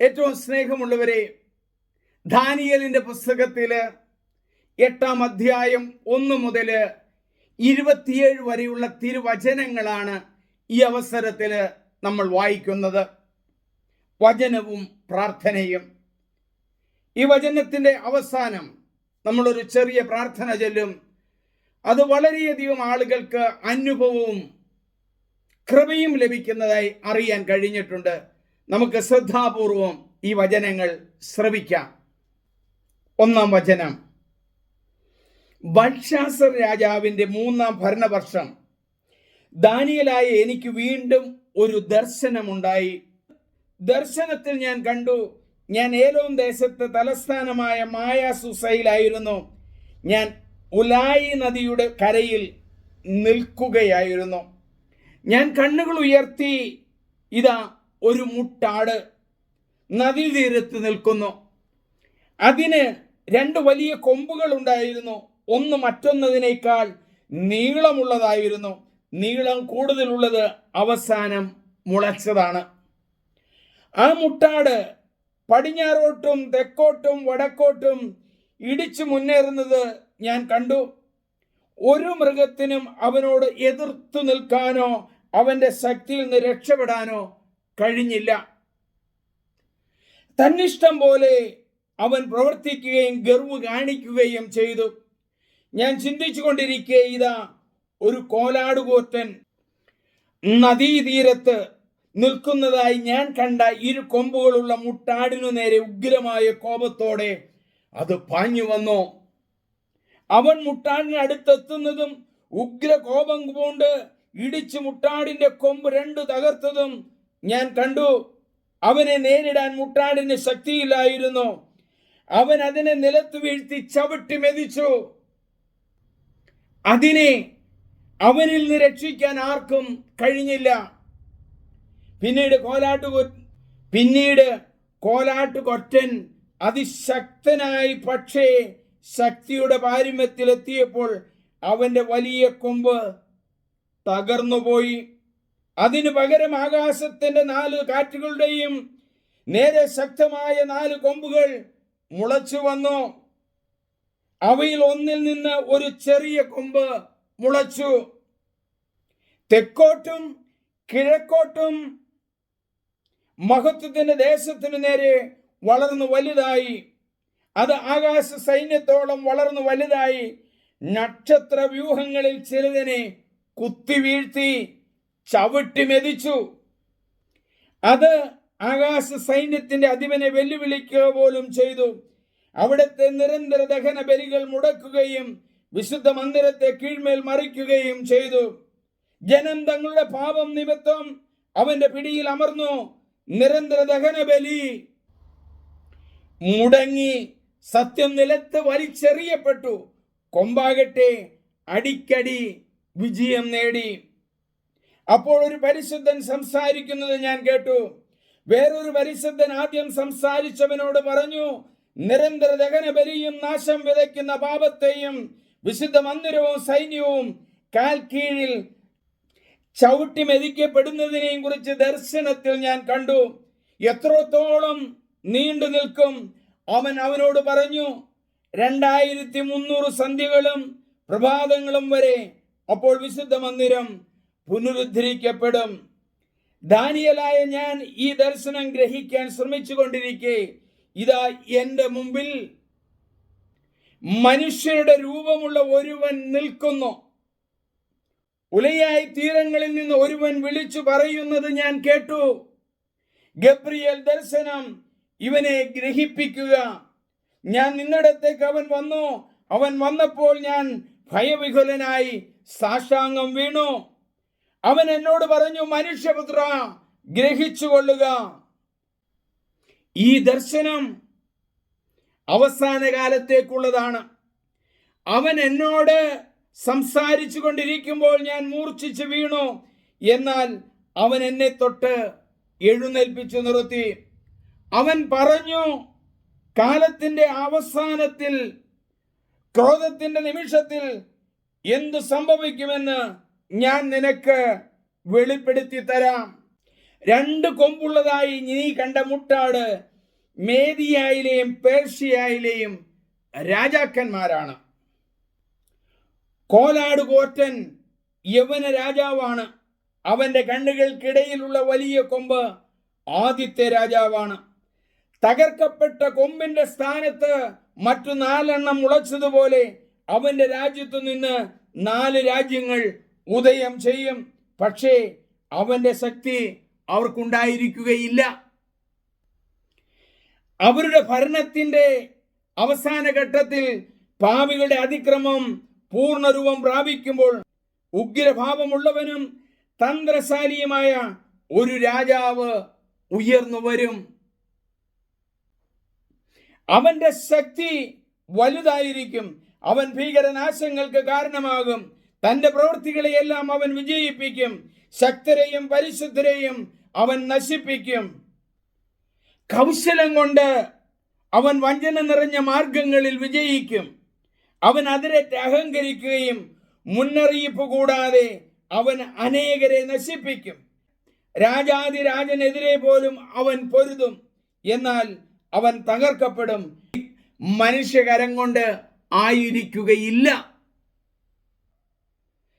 ഏറ്റവും സ്നേഹമുള്ളവരെ ദാനിയലിന്റെ പുസ്തകത്തിൽ എട്ടാം അധ്യായം ഒന്ന് മുതൽ ഇരുപത്തിയേഴ് വരെയുള്ള തിരുവചനങ്ങളാണ് ഈ അവസരത്തിൽ നമ്മൾ വായിക്കുന്നത്. വചനവും പ്രാർത്ഥനയും. ഈ വചനത്തിന്റെ അവസാനം നമ്മളൊരു ചെറിയ പ്രാർത്ഥന ചൊല്ലും. അത് വളരെയധികം ആളുകൾക്ക് അനുഭവവും കൃപയും ലഭിക്കുന്നതായി അറിയാൻ കഴിഞ്ഞിട്ടുണ്ട്. നമുക്ക് ശ്രദ്ധാപൂർവം ഈ വചനങ്ങൾ ശ്രവിക്കാം. ഒന്നാം വചനം. ബൽഷാസർ രാജാവിന്റെ മൂന്നാം ഭരണവർഷം. ദാനിയലായ എനിക്ക് വീണ്ടും ഒരു ദർശനമുണ്ടായി. ദർശനത്തിൽ ഞാൻ കണ്ടു. ഞാൻ ഏലോം ദേശത്തെ തലസ്ഥാനമായ മായാസുസയിലായിരുന്നു ഞാൻ ഉലായി നദിയുടെ കരയിൽ നിൽക്കുകയായിരുന്നു. ഞാൻ കണ്ണുകൾ ഉയർത്തി ഇതാ ഒരു മുട്ടാട് നദീതീരത്ത് നിൽക്കുന്നു. അതിന് രണ്ട് വലിയ കൊമ്പുകൾ ഉണ്ടായിരുന്നു. ഒന്ന് മറ്റൊന്നതിനേക്കാൾ നീളമുള്ളതായിരുന്നു. നീളം കൂടുതലുള്ളത് അവസാനം മുളച്ചതാണ്. ആ മുട്ടാട് പടിഞ്ഞാറോട്ടും തെക്കോട്ടും വടക്കോട്ടും ഇടിച്ചു മുന്നേറുന്നത് ഞാൻ കണ്ടു. ഒരു മൃഗത്തിനും അവനോട് എതിർത്തു നിൽക്കാനോ അവന്റെ ശക്തിയിൽ നിന്ന് രക്ഷപ്പെടാനോ കഴിഞ്ഞില്ല. തന്നിഷ്ടം പോലെ അവൻ പ്രവർത്തിക്കുകയും ഗർവ് കാണിക്കുകയും ചെയ്തു. ഞാൻ ചിന്തിച്ചു കൊണ്ടിരിക്കെ ഇതാ ഒരു കോലാടുകൂറ്റൻ നദീതീരത്ത് നിൽക്കുന്നതായി ഞാൻ കണ്ട ഇരു കൊമ്പുകളുള്ള മുട്ടാടിനു നേരെ ഉഗ്രമായ കോപത്തോടെ അത് പാഞ്ഞു വന്നു. അവൻ മുട്ടാടിനടുത്തെത്തുന്നതും ഉഗ്ര കോപം കൊണ്ട് ഇടിച്ചു മുട്ടാടിന്റെ കൊമ്പ് രണ്ട് തകർത്തതും ഞാൻ കണ്ടു. അവനെ നേരിടാൻ മുട്ടാടിന് ശക്തിയില്ലായിരുന്നു. അവൻ അതിനെ നിലത്ത് വീഴ്ത്തി ചവിട്ടി മെതിച്ചു. അതിനെ അവനിൽ നിന്ന് രക്ഷിക്കാൻ ആർക്കും കഴിഞ്ഞില്ല. പിന്നീട് കോലാട്ടു പിന്നീട് കോലാട്ടുകൊറ്റൻ അതിശക്തനായി പക്ഷേ ശക്തിയുടെ പാരമ്യത്തിലെത്തിയപ്പോൾ അവന്റെ വലിയ കൊമ്പ് തകർന്നുപോയി. അതിനു പകരം ആകാശത്തിന്റെ നാല് കാറ്റുകളുടെയും നേരെ ശക്തമായ നാല് കൊമ്പുകൾ മുളച്ചു വന്നു. അവയിൽ ഒന്നിൽ നിന്ന് ഒരു ചെറിയ കൊമ്പ് മുളച്ചു. തെക്കോട്ടും കിഴക്കോട്ടും മഹത്വത്തിന്റെ ദേശത്തിനു നേരെ വളർന്നു വലുതായി. അത് ആകാശ സൈന്യത്തോളം വളർന്നു വലുതായി നക്ഷത്ര വ്യൂഹങ്ങളിൽ ചിലതിനെ കുത്തി വീഴ്ത്തി ചവിട്ടി മെതിച്ചു. അത് ആകാശ സൈന്യത്തിന്റെ അധിപനെ വെല്ലുവിളിക്കുക പോലും ചെയ്തു. അവിടുത്തെ നിരന്തര ദഹന ബലികൾ മുടക്കുകയും വിശുദ്ധ മന്ദിരത്തെ കീഴ്മേൽ മറിക്കുകയും ചെയ്തു. ജനം തങ്ങളുടെ പാപം നിമിത്തം അവന്റെ പിടിയിൽ അമർന്നു. നിരന്തര ദഹന ബലി മുടങ്ങി. സത്യം നിലത്ത് വലിച്ചെറിയപ്പെട്ടു. കൊമ്പാകട്ടെ അടിക്കടി വിജയം നേടി. അപ്പോൾ ഒരു പരിശുദ്ധൻ സംസാരിക്കുന്നത് ഞാൻ കേട്ടു. വേറൊരു പരിശുദ്ധൻ ആദ്യം സംസാരിച്ചവനോട് പറഞ്ഞു നിരന്തര ദഹന ബലിയും നാശം വിതയ്ക്കുന്ന പാപത്തെയും വിശുദ്ധ മന്ദിരവും സൈന്യവും കാൽ കീഴിൽ ചവിട്ടി മെതിക്കപ്പെടുന്നതിനെയും കുറിച്ച് ദർശനത്തിൽ ഞാൻ കണ്ടു. എത്രത്തോളം നീണ്ടു നിൽക്കും അവൻ അവനോട് പറഞ്ഞു രണ്ടായിരത്തി മുന്നൂറ് സന്ധ്യകളും പ്രഭാതങ്ങളും വരെ അപ്പോൾ വിശുദ്ധ മന്ദിരം പുനരുദ്ധരിക്കപ്പെടും. ദാനിയലായ ഞാൻ ഈ ദർശനം ഗ്രഹിക്കാൻ ശ്രമിച്ചു കൊണ്ടിരിക്കെ ഇതാ എന്റെ മുമ്പിൽ മനുഷ്യരുടെ രൂപമുള്ള ഒരുവൻ നിൽക്കുന്നു. ഉലയായി തീരങ്ങളിൽ നിന്ന് ഒരുവൻ വിളിച്ചു പറയുന്നത് ഞാൻ കേട്ടു. ഗബ്രിയൽ ദർശനം ഇവനെ ഗ്രഹിപ്പിക്കുക. ഞാൻ നിന്നിടത്തേക്ക് അവൻ വന്നു. അവൻ വന്നപ്പോൾ ഞാൻ ഭയവിഹുലനായി സാഷ്ടാംഗം വീണു. അവൻ എന്നോട് പറഞ്ഞു മനുഷ്യപുത്ര ഗ്രഹിച്ചു കൊള്ളുക. ഈ ദർശനം അവസാന കാലത്തേക്കുള്ളതാണ് അവൻ എന്നോട് സംസാരിച്ചു കൊണ്ടിരിക്കുമ്പോൾ ഞാൻ മൂർച്ഛിച്ച് വീണു. എന്നാൽ അവൻ എന്നെ തൊട്ട് എഴുന്നേൽപ്പിച്ചു നിർത്തി. അവൻ പറഞ്ഞു കാലത്തിന്റെ അവസാനത്തിൽ ക്രോധത്തിന്റെ നിമിഷത്തിൽ എന്തു സംഭവിക്കുമെന്ന് ഞാൻ നിനക്ക് വെളിപ്പെടുത്തി തരാം. രണ്ട് കൊമ്പുള്ളതായി നീ കണ്ട മുട്ടാട് മേദിയായിലെയും പേർഷ്യയിലെയും രാജാക്കന്മാരാണ്. കോലാട് കോറ്റൻ യവന രാജാവാണ്. അവന്റെ കണ്ണുകൾക്കിടയിലുള്ള വലിയ കൊമ്പ് ആദ്യത്തെ രാജാവാണ്. തകർക്കപ്പെട്ട കൊമ്പിന്റെ സ്ഥാനത്ത് മറ്റു നാലെണ്ണം മുളച്ചതുപോലെ അവന്റെ രാജ്യത്തു നിന്ന് നാല് രാജ്യങ്ങൾ ഉദയം ചെയ്യും. പക്ഷേ അവന്റെ ശക്തി അവർക്കുണ്ടായിരിക്കുകയില്ല. അവരുടെ ഭരണത്തിന്റെ അവസാന ഘട്ടത്തിൽ പാപികളുടെ അതിക്രമം പൂർണരൂപം പ്രാപിക്കുമ്പോൾ ഉഗ്രഭാവമുള്ളവനും തന്ത്രശാലിയുമായ ഒരു രാജാവ് ഉയർന്നു വരും. അവന്റെ ശക്തി വലുതായിരിക്കും. അവൻ ഭീകരനാശങ്ങൾക്ക് കാരണമാകും. തന്റെ പ്രവൃത്തികളെയെല്ലാം അവൻ വിജയിപ്പിക്കും. ശക്തരെയും പരിശുദ്ധരെയും അവൻ നശിപ്പിക്കും. കൗശലം കൊണ്ട് അവൻ വഞ്ചന നിറഞ്ഞ മാർഗങ്ങളിൽ വിജയിക്കും. അവൻ അതിരറ്റ് അഹങ്കരിക്കുകയും മുന്നറിയിപ്പ് കൂടാതെ അവൻ അനേകരെ നശിപ്പിക്കും. രാജാതിരാജനെതിരെ പോലും അവൻ പൊരുതും. എന്നാൽ അവൻ തകർക്കപ്പെടും. മനുഷ്യകരം കൊണ്ട് ആയിരിക്കുകയില്ല.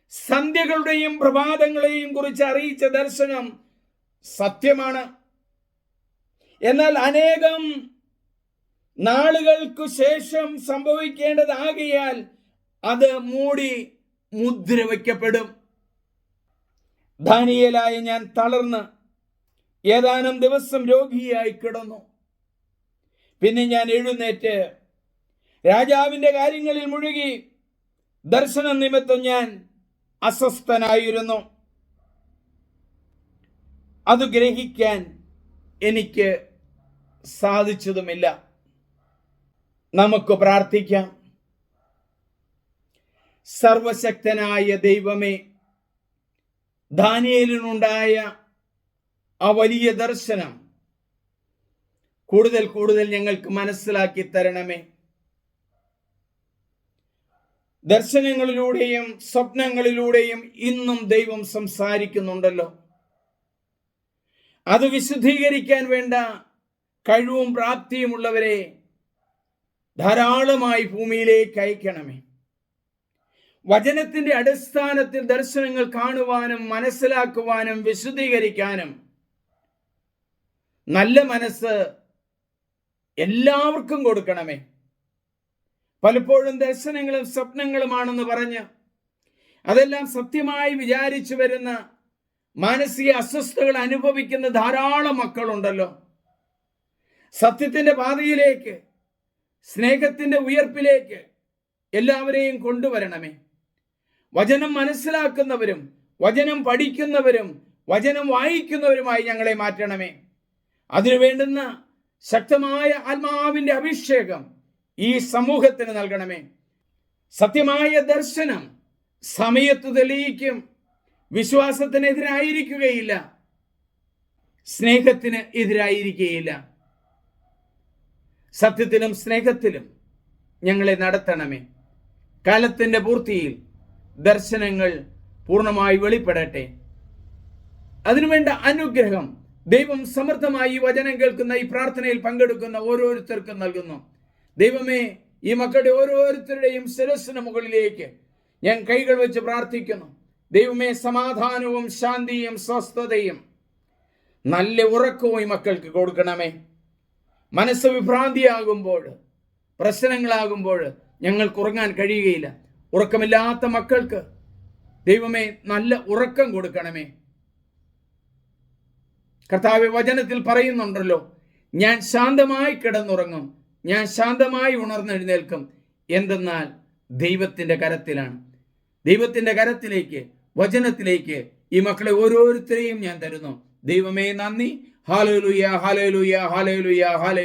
സന്ധ്യകളുടെയും പ്രഭാതങ്ങളെയും കുറിച്ച് അറിയിച്ച ദർശനം സത്യമാണ്. എന്നാൽ അനേകം നാളുകൾക്കു ശേഷം സംഭവിക്കേണ്ടതാകിയാൽ അത് മൂടി മുദ്ര വയ്ക്കപ്പെടും. ധാനിയലായ ഞാൻ തളർന്ന് ഏതാനും ദിവസം രോഗിയായി കിടന്നു. പിന്നെ ഞാൻ എഴുന്നേറ്റ് രാജാവിന്റെ കാര്യങ്ങളിൽ മുഴുകി ദർശന നിമിത്തം ഞാൻ അസ്വസ്ഥനായിരുന്നു. അത് ഗ്രഹിക്കാൻ എനിക്ക് സാധിച്ചതുമില്ല. നമുക്ക് പ്രാർത്ഥിക്കാം. സർവശക്തനായ ദൈവമേ ദാനിയലിനുണ്ടായ ആ വലിയ ദർശനം കൂടുതൽ കൂടുതൽ ഞങ്ങൾക്ക് മനസ്സിലാക്കി തരണമേ. ദർശനങ്ങളിലൂടെയും സ്വപ്നങ്ങളിലൂടെയും ഇന്നും ദൈവം സംസാരിക്കുന്നുണ്ടല്ലോ. അത് വിശുദ്ധീകരിക്കാൻ വേണ്ട കഴിവും പ്രാപ്തിയുമുള്ളവരെ ധാരാളമായി ഭൂമിയിലേക്ക് അയക്കണമേ. വചനത്തിന്റെ അടിസ്ഥാനത്തിൽ ദർശനങ്ങൾ കാണുവാനും മനസ്സിലാക്കുവാനും വിശുദ്ധീകരിക്കാനും നല്ല മനസ്സ് എല്ലാവർക്കും കൊടുക്കണമേ. പലപ്പോഴും ദർശനങ്ങളും സ്വപ്നങ്ങളുമാണെന്ന് പറഞ്ഞ് അതെല്ലാം സത്യമായി വിചാരിച്ചു വരുന്ന മാനസിക അസ്വസ്ഥതകൾ അനുഭവിക്കുന്ന ധാരാളം മക്കളുണ്ടല്ലോ. സത്യത്തിന്റെ പാതയിലേക്ക് സ്നേഹത്തിന്റെ ഉയർപ്പിലേക്ക് എല്ലാവരെയും കൊണ്ടുവരണമേ. വചനം മനസ്സിലാക്കുന്നവരും വചനം പഠിക്കുന്നവരും വചനം വായിക്കുന്നവരുമായി ഞങ്ങളെ മാറ്റണമേ. അതിനു വേണ്ടുന്ന ശക്തമായ ആത്മാവിന്റെ അഭിഷേകം ഈ സമൂഹത്തിന് നൽകണമേ. സത്യമായ ദർശനം സമയത്ത് തെളിയിക്കും. വിശ്വാസത്തിനെതിരായിരിക്കുകയില്ല സ്നേഹത്തിന് എതിരായിരിക്കുകയില്ല. സത്യത്തിലും സ്നേഹത്തിലും ഞങ്ങളെ നടത്തണമേ. കാലത്തിന്റെ പൂർത്തിയിൽ ദർശനങ്ങൾ പൂർണമായി വെളിപ്പെടട്ടെ. അതിനുവേണ്ട അനുഗ്രഹം ദൈവം സമർത്ഥമായി വചനം കേൾക്കുന്ന ഈ പ്രാർത്ഥനയിൽ പങ്കെടുക്കുന്ന ഓരോരുത്തർക്കും നൽകുന്നു. ദൈവമേ ഈ മക്കളുടെ ഓരോരുത്തരുടെയും ശിരസിന് മുകളിലേക്ക് ഞാൻ കൈകൾ വെച്ച് പ്രാർത്ഥിക്കുന്നു. ദൈവമേ സമാധാനവും ശാന്തിയും സ്വസ്ഥതയും നല്ല ഉറക്കവും ഈ മക്കൾക്ക് കൊടുക്കണമേ. മനസ്സ് വിഭ്രാന്തിയാകുമ്പോൾ പ്രശ്നങ്ങളാകുമ്പോൾ ഞങ്ങൾക്ക് ഉറങ്ങാൻ കഴിയുകയില്ല. ഉറക്കമില്ലാത്ത മക്കൾക്ക് ദൈവമേ നല്ല ഉറക്കം കൊടുക്കണമേ. കർത്താവ് വചനത്തിൽ പറയുന്നുണ്ടല്ലോ ഞാൻ ശാന്തമായി കിടന്നുറങ്ങും ഞാൻ ശാന്തമായി ഉണർന്നെഴുന്നേൽക്കും. എന്തെന്നാൽ ദൈവത്തിന്റെ കരത്തിലാണ്. ദൈവത്തിന്റെ കരത്തിലേക്ക് വചനത്തിലേക്ക് ഈ മക്കളെ ഓരോരുത്തരെയും ഞാൻ തരുന്നു. ദൈവമേ നന്ദി. ഹാലലുയ ഹാലലുയ ഹാലലുയ ഹാലലു